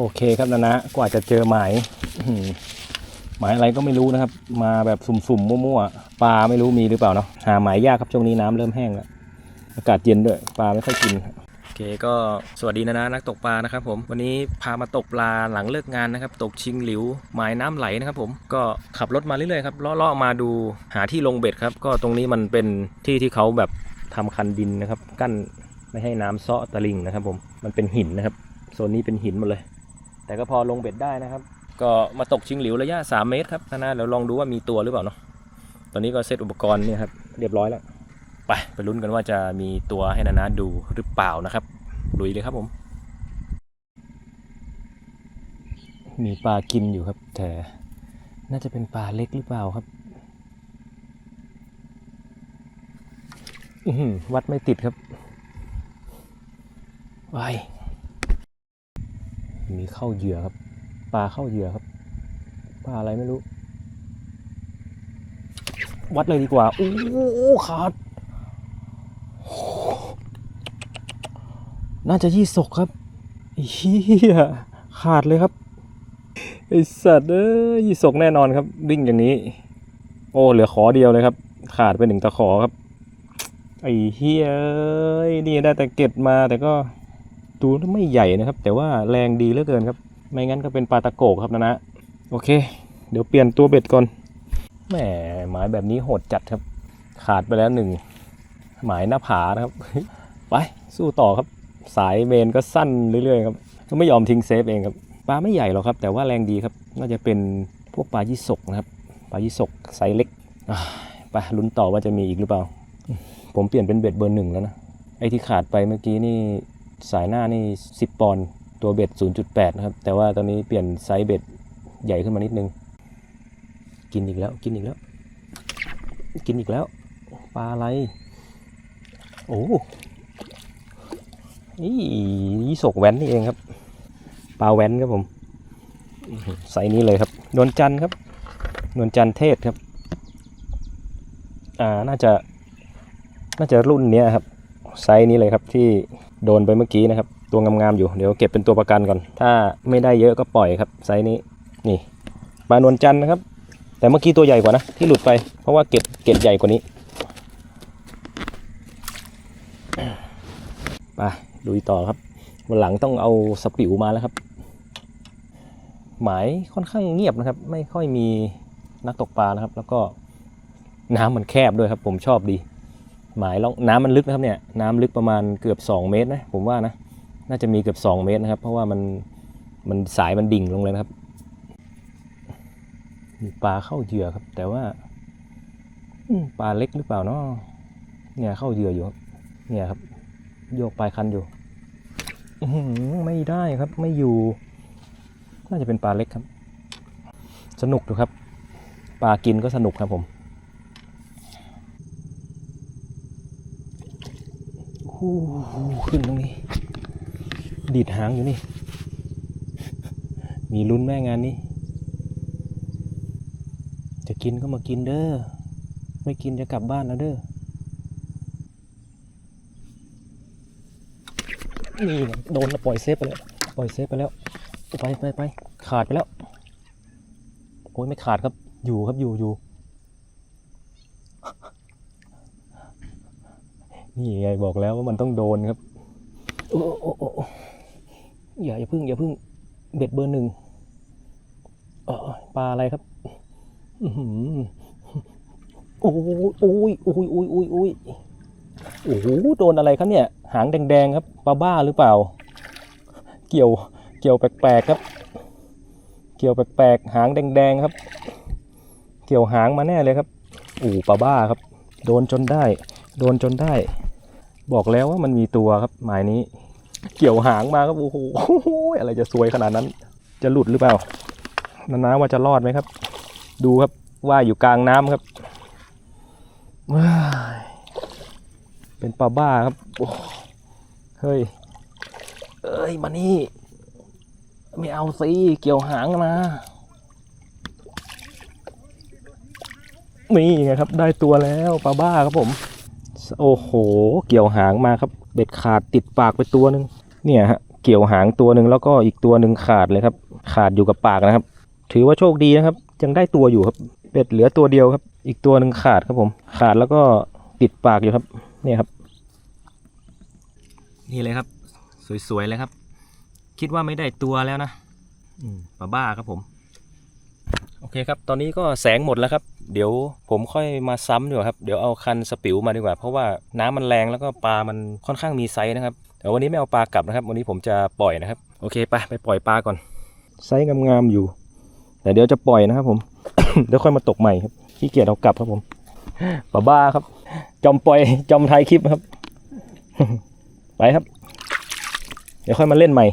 โอเคครับนะนะกว่าจะเจอหมายหมายอะไรก็ไม่รู้นะครับ มาแบบสุ่มๆมั่วๆปลาไม่รู้มีหรือเปล่าเนาะหาหมายยากครับช่วงนี้น้ำเริ่มแห้งแล้วอากาศเย็นด้วยปลาไม่ค่อยกินครับโอเคก็สวัสดีนะนะนักตกปลานะครับผมวันนี้พามาตกปลาหลังเลิกงานนะครับ ตกชิงหลิวหมายน้ำไหลนะครับผมก็ขับรถมาเรื่อยๆครับเลาะๆมาดูหาที่ลงเบ็ดครับ ก็ตรงนี้มันเป็นที่ที่เขาแบบทำคันดินนะครับ กั้นไม่ให้น้ำเซาะตะลิงนะครับผมมันเป็นหินนะครับโซนนี้เป็นหินหมดเลย แต่ก็พอลงเบ็ดได้นะครับ ก็มาตกชิงหลิวระยะ 3 เมตรครับนะนะเดี๋ยวลองดูว่ามีตัวหรือเปล่าเนาะตอนนี้ก็เซตอุปกรณ์เนี่ยครับเรียบร้อยแล้ว ไปไปลุ้นกันว่าจะมีตัวให้นานาดูหรือเปล่านะครับลุยเลยครับผม มีปลากินอยู่ครับ แต่น่าจะเป็นปลาเล็กหรือเปล่าครับวัดไม่ติดครับวาย มีเข้าเหยื่อครับ ปลาเข้าเหยื่อครับ ปลาอะไรไม่รู้ วัดเลยดีกว่า โอ้ขาด น่าจะยี่สกครับเฮียขาดเลยครับไอสัตว์เอ้ยยี่สกแน่นอนครับ วิ่งอย่างนี้ โอ้เหลือขอเดียวเลยครับ ขาดไปหนึ่งตะขอครับไอเฮียเอ้ยนี่ได้แต่เก็บมาแต่ก็ ดูไม่ใหญ่นะครับ แต่ว่าแรงดีเหลือเกินครับ ไม่งั้นก็เป็นปลาตะโกกครับนะนะ โอเค เดี๋ยวเปลี่ยนตัวเบ็ดก่อนแหมหมายแบบนี้โหดจัดครับ ขาดไปแล้วหนึ่งหมายหน้าผานะครับ ไปสู้ต่อครับ สายเมนก็สั้นเรื่อยๆครับก็ไม่ยอมทิ้งเซฟเองครับปลาไม่ใหญ่หรอกครับ แต่ว่าแรงดีครับ น่าจะเป็นพวกปลายี่สกนะครับปลายี่สกไซส์เล็กไปลุ้นต่อว่าจะมีอีกหรือเปล่า ผมเปลี่ยนเป็นเบ็ดเบอร์หนึ่งแล้วนะไอ้ที่ขาดไปเมื่อกี้นี่ สายหน้านี่ 10 ปอนด์ตัวเบ็ด 0.8 นะครับ แต่ว่าตอนนี้เปลี่ยนไซส์เบ็ดใหญ่ขึ้นมานิดนึง กินอีกแล้ว กินอีกแล้ว กินอีกแล้ว ปลาอะไร โอ้นี่ยี่สกแว้นนี่เองครับ ปลาแว้นครับผม ไซส์นี้เลยครับ นวลจันทร์ครับ นวลจันทร์เทศครับ อ่า น่าจะ น่าจะรุ่นเนี้ยครับ ไซส์นี้เลยครับที่ โดนไปเมื่อกี้นะครับ ตัวงามๆอยู่เดี๋ยวเก็บเป็นตัวประกันก่อน ถ้าไม่ได้เยอะก็ปล่อยครับไซส์นี้นี่ปลานวลจันทร์นะครับ แต่เมื่อกี้ตัวใหญ่กว่านะที่หลุดไปเพราะว่าเก็ดเก็ดใหญ่กว่านี้ไปลุยต่อครับวันหลังต้องเอาสปิวมาแล้วครับ หมายค่อนข้างเงียบนะครับ ไม่ค่อยมีนักตกปลานะครับ แล้วก็น้ำมันแคบด้วยครับ ผมชอบดี หมายแล้วน้ำมันลึกนะครับเนี่ยน้ำลึกประมาณเกือบ 2 เมตรนะผมว่านะน่าจะมีเกือบ 2 เมตรนะครับ เพราะว่ามันมันสายมันดิ่งลงเลยนะครับมีปลาเข้าเหยื่อครับ แต่ว่าปลาเล็กหรือเปล่าเนาะเนี่ยเข้าเหยื่ออยู่ครับเนี่ยครับ โยกปลายคันอยู่ไม่ได้ครับไม่อยู่ น่าจะเป็นปลาเล็กครับ สนุกดูครับ ปลากินก็สนุกครับผมโอ้โห ขึ้นตรงนี้ ดีดหางอยู่นี่ มีลุ้นแม่งานนี้ จะกินก็มากินเด้อ ไม่กินจะกลับบ้านแล้วเด้อ นี่โดนปล่อยเซฟไปแล้ว ปล่อยเซฟไปแล้ว ไปไปไปขาดไปแล้ว โอ้ยไม่ขาดครับ อยู่ครับอยู่อยู่ นี่ไงบอกแล้วว่ามันต้องโดนครับโอ้โอ้อย่าอย่าพึ่งอย่าพึ่งเบ็ดเบอร์หนึ่งปลาอะไรครับอื้อหือโอ้ยโอ้ยโอ้ยโอ้ยโอ้ยโอ้ยโอ้โหโดนอะไรครับเนี่ย หางแดงๆครับปลาบ้าหรือเปล่า เกี่ยวเกี่ยวแปลกๆครับ เกี่ยวแปลกๆหางแดงๆครับ เกี่ยวหางมาแน่เลยครับอู่ปลาบ้าครับ โดนจนได้ โดนจนได้ บอกแล้วว่ามันมีตัวครับหมายนี้ เกี่ยวหางมาครับโอ้โหอะไรจะสวยขนาดนั้น จะหลุดหรือเปล่านานาว่าจะรอดไหมครับ ดูครับว่าอยู่กลางน้ำครับเป็นปลาบ้าครับโอ้เฮ้ยเอ้ยมานี่ ไม่เอาสิเกี่ยวหางมานี่ไงครับ ได้ตัวแล้วปลาบ้าครับผม โอ้โห เกี่ยวหางมาครับ เบ็ดขาดติดปากไปตัวหนึ่งเนี่ยฮะเกี่ยวหางตัวหนึ่งแล้วก็อีกตัวหนึ่งขาดเลยครับ ขาดอยู่กับปากนะครับ ถือว่าโชคดีนะครับ ยังได้ตัวอยู่ครับเป็ดเหลือตัวเดียวครับ อีกตัวหนึ่งขาดครับผม ขาดแล้วก็ติดปากอยู่ครับ เนี่ยครับ นี่เลยครับ สวยๆเลยครับ คิดว่าไม่ได้ตัวแล้วนะ อืมบ้าบ้าครับผม โอเคครับ ตอนนี้ก็แสงหมดแล้วครับ เดี๋ยวผมค่อยมาซ้ำดีกว่าครับ เดี๋ยวเอาคันสปิวมาดีกว่า เพราะว่าน้ำมันแรงแล้วก็ปลามันค่อนข้างมีไซส์นะครับ แต่วันนี้ไม่เอาปลากลับนะครับ วันนี้ผมจะปล่อยนะครับ โอเคไปไปปล่อยปลาก่อน ไซส์งามๆอยู่ แต่เดี๋ยวจะปล่อยนะครับ ผม เดี๋ยวค่อยมาตกใหม่ครับ ขี้เกียจเอากลับครับผมบ้าบ้าครับ จอมปล่อย จอมไทยคลิปครับ ไปครับ เดี๋ยวค่อยมาเล่นใหม่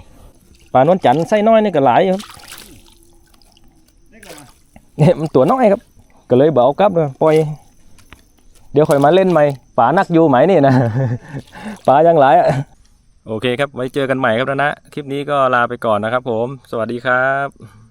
ปลานวลจันทร์ไส้น้อยนี่ก็หลายอยู่ครับเนี่ยมันตัวน้อยครับ ก็เลยบอกเอากลับเลยปล่อย เดี๋ยวค่อยมาเล่นใหม่ป่านักอยู่ไหมนี่นะป่ายังหลายอะโอเคครับ ไว้เจอกันใหม่ครับนะนะ คลิปนี้ก็ลาไปก่อนนะครับผม สวัสดีครับ